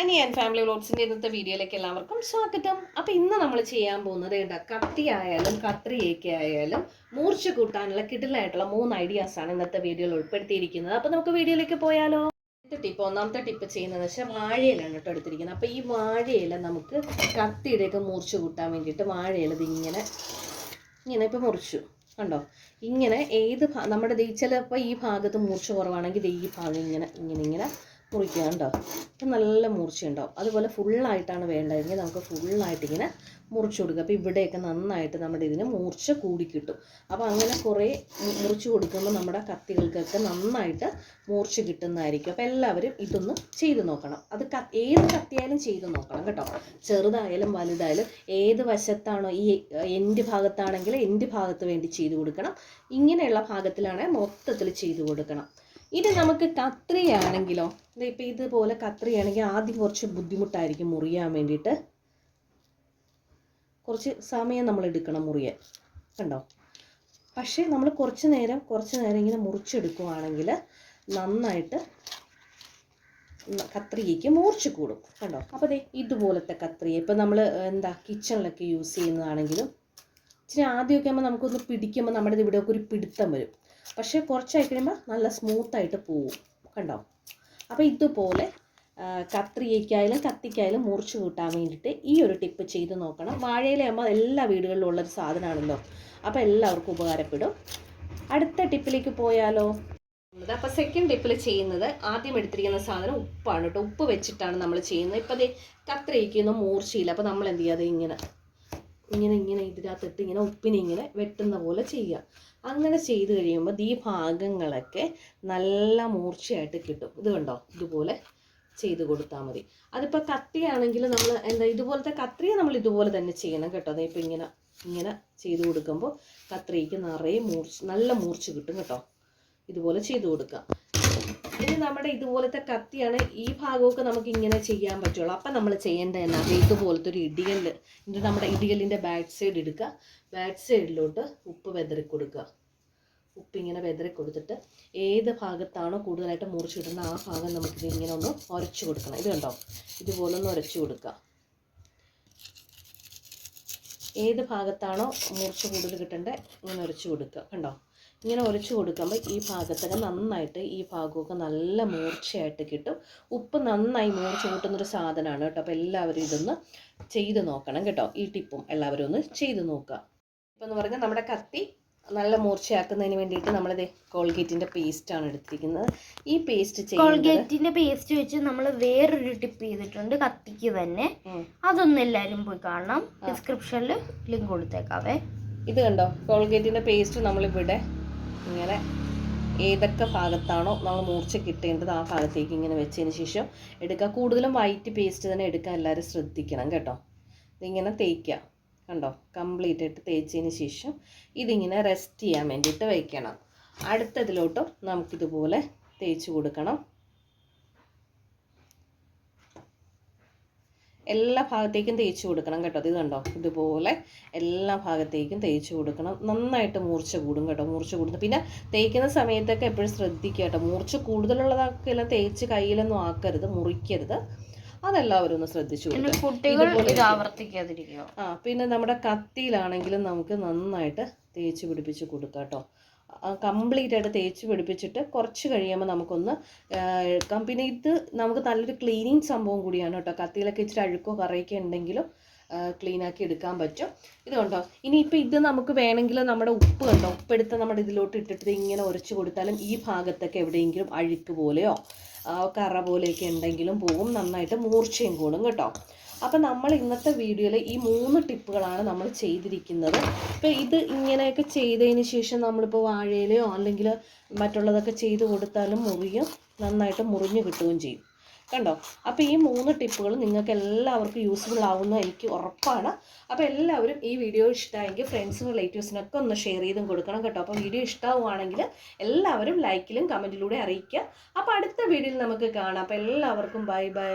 Ani and family വ്ലോഗ്സിന്റെ ഇന്നത്തെ വീഡിയോയിലേക്ക് എല്ലാവർക്കും സ്വാഗതം. അപ്പോൾ ഇന്ന് നമ്മൾ ചെയ്യാൻ പോകുന്നത് കേട്ടോ കത്തി ആയാലും കത്രിയൊക്കെ ആയാലും മൂർച്ച കൂട്ടാനുള്ള കിടിലായിട്ടുള്ള മൂന്ന് ഐഡിയാസാണ് ഇന്നത്തെ വീഡിയോയിൽ ഉൾപ്പെടുത്തിയിരിക്കുന്നത്. അപ്പോൾ നമുക്ക് വീഡിയോയിലേക്ക് പോയാലോ? ടിപ്പ് ഒന്നാമത്തെ ടിപ്പ് ചെയ്യുന്നതെന്ന് വെച്ചാൽ വാഴയിലാണ് കേട്ടോ എടുത്തിരിക്കുന്നത്. അപ്പോൾ ഈ വാഴയില നമുക്ക് കത്തിയുടെയൊക്കെ മൂർച്ച കൂട്ടാൻ വേണ്ടിയിട്ട് വാഴയില ഇതിങ്ങനെ ഇങ്ങനെ ഇപ്പോൾ മുറിച്ചു. കണ്ടോ? ഇങ്ങനെ ഏത് നമ്മുടെ ചിലപ്പോൾ ഈ ഭാഗത്ത് മൂർച്ച കുറവാണെങ്കിൽ ഈ ഭാഗം ഇങ്ങനെ ഇങ്ങനെ ഇങ്ങനെ മുറിക്കുക കണ്ടോ അപ്പം നല്ല മൂർച്ചയുണ്ടാവും അതുപോലെ ഫുള്ളായിട്ടാണ് വേണ്ടതെങ്കിൽ നമുക്ക് ഫുള്ളായിട്ടിങ്ങനെ മുറിച്ചു കൊടുക്കുക അപ്പോൾ ഇവിടെയൊക്കെ നന്നായിട്ട് നമ്മുടെ ഇതിന് മൂർച്ച കൂടി കിട്ടും. അപ്പോൾ അങ്ങനെ കുറേ മുറിച്ച് കൊടുക്കുമ്പോൾ നമ്മുടെ കത്തികൾക്കൊക്കെ നന്നായിട്ട് മൂർച്ച കിട്ടുന്നതായിരിക്കും. അപ്പോൾ എല്ലാവരും ഇതൊന്ന് ചെയ്ത് നോക്കണം. അത് ക ഏത് കത്തിയായാലും ചെയ്ത് നോക്കണം കേട്ടോ. ചെറുതായാലും വലുതായാലും ഏത് വശത്താണോ ഈ എന്റെ ഭാഗത്താണെങ്കിൽ എന്റെ ഭാഗത്ത് വേണ്ടി ചെയ്ത് കൊടുക്കണം. ഇങ്ങനെയുള്ള ഭാഗത്തിലാണെങ്കിൽ മൊത്തത്തിൽ ചെയ്ത് കൊടുക്കണം. ഇനി നമുക്ക് കത്രിയാണെങ്കിലോ ഇപ്പം ഇതുപോലെ കത്രിയാണെങ്കിൽ ആദ്യം കുറച്ച് ബുദ്ധിമുട്ടായിരിക്കും മുറിയാൻ വേണ്ടിയിട്ട്. കുറച്ച് സമയം നമ്മൾ എടുക്കണം മുറിയാൻ. കണ്ടോ? പക്ഷേ നമ്മൾ കുറച്ച് നേരം കുറച്ച് നേരം ഇങ്ങനെ മുറിച്ചെടുക്കുവാണെങ്കിൽ നന്നായിട്ട് കത്രികയ്ക്ക് മൂർച്ച കൂടും. കണ്ടോ? അപ്പോൾ അതെ ഇതുപോലത്തെ കത്രിക. ഇപ്പം നമ്മൾ എന്താ കിച്ചണിലൊക്കെ യൂസ് ചെയ്യുന്നതാണെങ്കിലും ഇച്ചിരി ആദ്യമൊക്കെ ആകുമ്പോൾ നമുക്കൊന്ന് പിടിക്കുമ്പോൾ നമ്മുടെ ഇത് ഇവിടെയൊക്കെ ഒരു പിടുത്തം വരും. പക്ഷേ കുറച്ചായി കഴിയുമ്പോൾ നല്ല സ്മൂത്തായിട്ട് പോവും. കണ്ടോ? അപ്പോൾ ഇതുപോലെ കത്രികയ്ക്കായാലും കത്തിക്കായാലും മുറിച്ച് കൂട്ടാൻ വേണ്ടിയിട്ട് ഈ ഒരു ടിപ്പ് ചെയ്ത് നോക്കണം. വാഴയിലാകുമ്പോൾ എല്ലാ വീടുകളിലും ഉള്ളൊരു സാധനമാണല്ലോ അപ്പോൾ എല്ലാവർക്കും ഉപകാരപ്പെടും. അടുത്ത ടിപ്പിലേക്ക് പോയാലോ? അപ്പോൾ സെക്കൻഡ് ടിപ്പിൽ ചെയ്യുന്നത് ആദ്യം എടുത്തിരിക്കുന്ന സാധനം ഉപ്പാണ് കേട്ടോ. ഉപ്പ് വെച്ചിട്ടാണ് നമ്മൾ ചെയ്യുന്നത്. ഇപ്പോൾ ദേ കത്രികയ്ക്കൊന്നും മൂർച്ചയില്ല. അപ്പോൾ നമ്മൾ എന്ത് ചെയ്യാതെ ഇങ്ങനെ ഇങ്ങനെ ഇങ്ങനെ ഇതിനകത്തിട്ട് ഇങ്ങനെ ഉപ്പിനെ ഇങ്ങനെ വെട്ടുന്ന പോലെ ചെയ്യുക. അങ്ങനെ ചെയ്ത് കഴിയുമ്പോൾ ഈ ഭാഗങ്ങളൊക്കെ നല്ല മൂർച്ചയായിട്ട് കിട്ടും. ഇത് കണ്ടോ? ഇതുപോലെ ചെയ്ത് കൊടുത്താൽ മതി. അതിപ്പോൾ കത്തിയാണെങ്കിൽ നമ്മൾ എന്താ ഇതുപോലത്തെ കത്രിയെ നമ്മൾ ഇതുപോലെ തന്നെ ചെയ്യണം കേട്ടോ. അതെ ഇപ്പോൾ ഇങ്ങനെ ഇങ്ങനെ ചെയ്ത് കൊടുക്കുമ്പോൾ കത്രിക്ക് നിറയെ മൂർച്ച നല്ല മൂർച്ച കിട്ടും കേട്ടോ. ഇതുപോലെ ചെയ്ത് കൊടുക്കാം. ഇനി നമ്മുടെ ഇതുപോലത്തെ കത്തിയാണ് ഈ ഭാഗമൊക്കെ നമുക്ക് ഇങ്ങനെ ചെയ്യാൻ പറ്റുള്ളൂ. അപ്പം നമ്മൾ ചെയ്യേണ്ടത് എന്നാ? ഇതുപോലത്തെ ഒരു ഇത് നമ്മുടെ ഇടിയലിന്റെ ബാക്ക് സൈഡ് എടുക്കുക ബാക്ക് സൈഡിലോട്ട് ഉപ്പ് വെതറി കൊടുക്കുക ഉപ്പ് ഇങ്ങനെ വെതറി കൊടുത്തിട്ട് ഏത് ഭാഗത്താണോ കൂടുതലായിട്ട് മുറിച്ച് കിട്ടുന്നത് ആ ഭാഗം നമുക്കിത് ഇങ്ങനെ ഒന്ന് ഉരച്ചു കൊടുക്കണം. ഇത് കണ്ടോ? ഇതുപോലെ ഒന്ന് ഉരച്ചു കൊടുക്കുക. ഏത് ഭാഗത്താണോ മുറിച്ച് കൂടുതൽ കിട്ടേണ്ടത് ഇങ്ങനെ ഉരച്ചു കൊടുക്കുക. കണ്ടോ? ഇങ്ങനെ ഉരച്ചു കൊടുക്കുമ്പോൾ ഈ ഭാഗത്തൊക്കെ നന്നായിട്ട് ഈ ഭാഗമൊക്കെ നല്ല മൂർച്ചയായിട്ട് കിട്ടും. ഉപ്പ് നന്നായി മൂർച്ച കൂട്ടുന്നൊരു സാധനമാണ് കേട്ടോ. അപ്പോൾ എല്ലാവരും ഇതൊന്ന് ചെയ്ത് നോക്കണം കേട്ടോ. ഈ ടിപ്പും എല്ലാവരും ഒന്ന് ചെയ്ത് നോക്കുക. ഇപ്പം എന്ന് പറഞ്ഞാൽ നമ്മുടെ കത്തി നല്ല മൂർച്ചയാക്കുന്നതിന് വേണ്ടിയിട്ട് നമ്മളിത് കോൾഗേറ്റിന്റെ ആണ് എടുത്തിരിക്കുന്നത്. ഈ പേസ്റ്റ് കോൾഗേറ്റിന്റെ കോൾഗേറ്റിന്റെ പേസ്റ്റ് വെച്ച് നമ്മൾ വേറൊരു ടിപ്പ് ചെയ്തിട്ടുണ്ട് കത്തിക്ക് തന്നെ. അതൊന്നും എല്ലാവരും പോയി കാണണം. ഡിസ്ക്രിപ്ഷനിൽ ലിങ്ക് കൊടുത്തേക്കാവേ. ഇത് കണ്ടോ? കോൾഗേറ്റിന്റെ പേസ്റ്റ് നമ്മളിവിടെ ഇങ്ങനെ ഏതൊക്കെ ഭാഗത്താണോ നമ്മൾ മൂർച്ച കിട്ടേണ്ടത് ആ ഭാഗത്തേക്ക് ഇങ്ങനെ വെച്ചതിന് ശേഷം എടുക്കുക കൂടുതലും വൈറ്റ് പേസ്റ്റ് തന്നെ എടുക്കാൻ എല്ലാവരും ശ്രദ്ധിക്കണം കേട്ടോ. ഇതിങ്ങനെ തേക്കുക കണ്ടോ? കംപ്ലീറ്റ് ആയിട്ട് തേച്ചതിന് ശേഷം ഇതിങ്ങനെ റെസ്റ്റ് ചെയ്യാൻ വേണ്ടിയിട്ട് വയ്ക്കണം അടുത്തതിലോട്ടും നമുക്കിതുപോലെ തേച്ച് കൊടുക്കണം. എല്ലാ ഭാഗത്തേക്കും തേച്ച് കൊടുക്കണം കേട്ടോ. ഇത് കണ്ടോ? ഇതുപോലെ എല്ലാ ഭാഗത്തേക്കും തേച്ച് കൊടുക്കണം. നന്നായിട്ട് മൂർച്ച കൂടും കേട്ടോ. മൂർച്ച കൂടുന്നു പിന്നെ തേക്കുന്ന സമയത്തൊക്കെ എപ്പോഴും ശ്രദ്ധിക്കുക കേട്ടോ. മൂർച്ച കൂടുതലുള്ളതൊക്കെ എല്ലാം തേച്ച് കയ്യിലൊന്നും ആക്കരുത്. മുറിക്കരുത്. അതെല്ലാവരും ഒന്ന് ശ്രദ്ധിച്ചു കൊടുക്കുക ആ പിന്നെ നമ്മുടെ കത്തിയിലാണെങ്കിലും നമുക്ക് നന്നായിട്ട് തേച്ച് പിടിപ്പിച്ച് കൊടുക്കാം കേട്ടോ. കംപ്ലീറ്റ് ആയിട്ട് തേച്ച് പിടിപ്പിച്ചിട്ട് കുറച്ച് കഴിയുമ്പോൾ നമുക്കൊന്ന് എടുക്കാം. പിന്നെ ഇത് നമുക്ക് നല്ലൊരു ക്ലീനിങ് സംഭവം കൂടിയാണ് കേട്ടോ. കത്തിയിലൊക്കെ ഇച്ചിരി അഴുക്കോ കറയൊക്കെ ഉണ്ടെങ്കിലും ക്ലീൻ ആക്കി എടുക്കാൻ പറ്റും. ഇത് കണ്ടോ? ഇനിയിപ്പോൾ ഇത് നമുക്ക് വേണമെങ്കിൽ നമ്മുടെ ഉപ്പ് കണ്ടോ? ഉപ്പെടുത്ത് നമ്മുടെ ഇതിലോട്ട് ഇട്ടിട്ട് ഇങ്ങനെ ഉരച്ച് കൊടുത്താലും ഈ ഭാഗത്തൊക്കെ എവിടെയെങ്കിലും അഴുക്ക് പോലെയോ കറ പോലെയൊക്കെ ഉണ്ടെങ്കിലും പോവും നന്നായിട്ട് മൂർച്ചയും കൂടും കേട്ടോ. അപ്പം നമ്മൾ ഇന്നത്തെ വീഡിയോയിൽ ഈ മൂന്ന് ടിപ്പുകളാണ് നമ്മൾ ചെയ്തിരിക്കുന്നത്. ഇപ്പം ഇത് ഇങ്ങനെയൊക്കെ ചെയ്തതിന് ശേഷം നമ്മളിപ്പോൾ വാഴയിലയോ അല്ലെങ്കിൽ മറ്റുള്ളതൊക്കെ ചെയ്ത് കൊടുത്താലും മുറിയും നന്നായിട്ട് മുറിഞ്ഞു കിട്ടുകയും ചെയ്യും. കണ്ടോ? അപ്പോൾ ഈ മൂന്ന് ടിപ്പുകൾ നിങ്ങൾക്ക് എല്ലാവർക്കും യൂസ്ഫുൾ ആവുമെന്ന് എനിക്ക് ഉറപ്പാണ്. അപ്പോൾ എല്ലാവരും ഈ വീഡിയോ ഇഷ്ടമായെങ്കിൽ ഫ്രണ്ട്സും റിലേറ്റീവ്സിനൊക്കെ ഒന്ന് ഷെയർ ചെയ്തും കൊടുക്കണം കേട്ടോ. അപ്പോൾ വീഡിയോ ഇഷ്ടമാവുകയാണെങ്കിൽ എല്ലാവരും ലൈക്കിലും കമന്റിലൂടെ അറിയിക്കുക. അപ്പോൾ അടുത്ത വീഡിയോയിൽ നമുക്ക് കാണാം. അപ്പോൾ എല്ലാവർക്കും ബൈ ബൈ